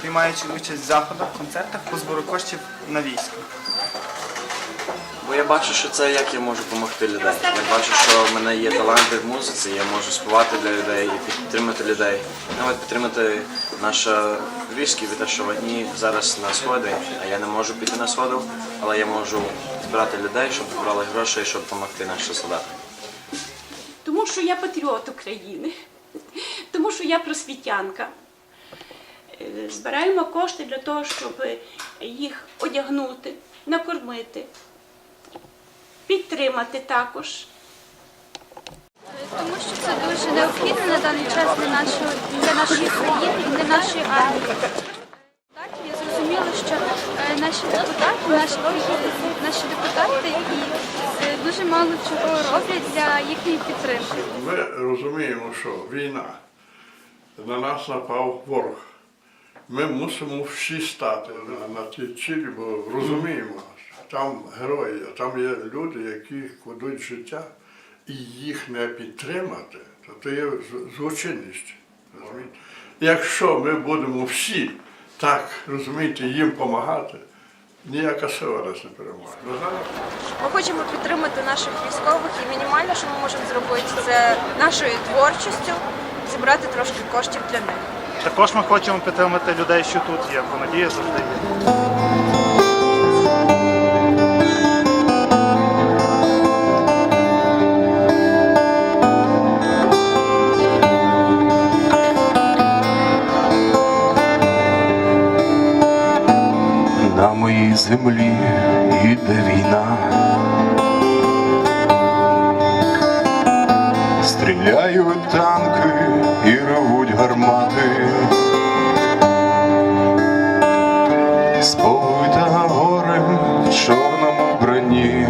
приймаючи участь в заходах, концертах по збору коштів на військо. Бо я бачу, що це як я можу допомогти людей. Я бачу, що в мене є таланти в музиці, я можу співати для людей і підтримати людей. Навіть підтримати наше львівське від те, що одні зараз на сходи, а я не можу піти на сходу, але я можу збирати людей, щоб збирали гроші, і щоб допомогти нашим солдатам. Тому що я патріот України, тому що я просвітянка. Е, Збираємо кошти для того, щоб їх одягнути, накормити, підтримати також. Тому що це дуже необхідно на даний час для нашого для нашої країни і для нашої армії. Так, я зрозуміла, що е, наші депутати, наші, наші депутати і е, дуже мало чого роблять для їхньої підтримки. Ми розуміємо, що війна на нас напав ворог. Ми мусимо всі стати на, на ті цілі, бо розуміємо, що там герої, а там є люди, які кладуть життя, і їх не підтримати, то це є злочинність. Розумієте? Якщо ми будемо всі так розумієте, їм допомагати, ніяка сила нас не переможе. Ми хочемо підтримати наших військових і мінімально, що ми можемо зробити, це нашою творчістю зібрати трошки коштів для них. Також ми хочемо підтримати людей, що тут є, бо надія завжди є. На моїй землі іде війна. Стріляють танки і ревуть гармати. Сповита горем в чорному броні.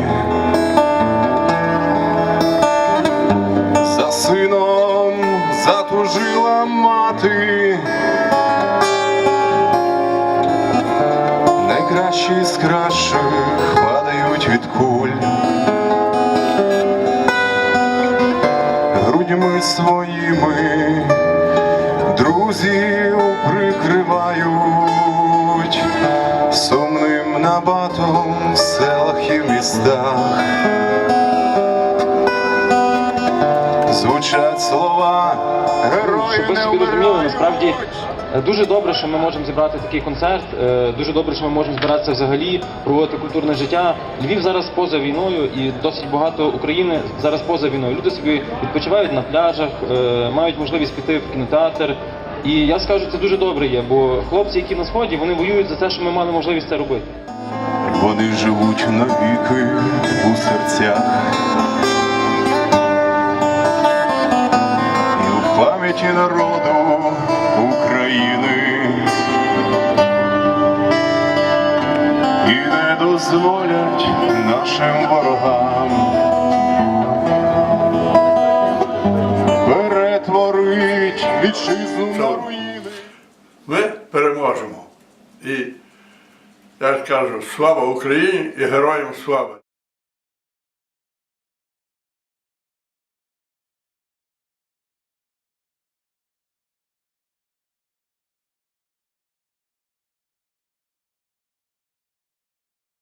За сином затужила мати. Найкращі з кращих падають від куль. Грудьми своїми друзів прикривають сумним набатом в селах і містах. Звучать слова герої не розуміли, вмирають. насправді дуже добре, що ми можемо зібрати такий концерт. е, Дуже добре, що ми можемо збиратися взагалі, проводити культурне життя. Львів зараз поза війною, і досить багато України зараз поза війною. Люди собі відпочивають на пляжах, е, мають можливість піти в кінотеатр. І я скажу, це дуже добре є, бо хлопці, які на сході, вони воюють за те, що ми мали можливість це робити. Вони живуть навіки у серцях. І в пам'яті народу України. І не дозволять нашим ворогам вітчизну на руїни. Ми переможемо. І я кажу, слава Україні і героям слава!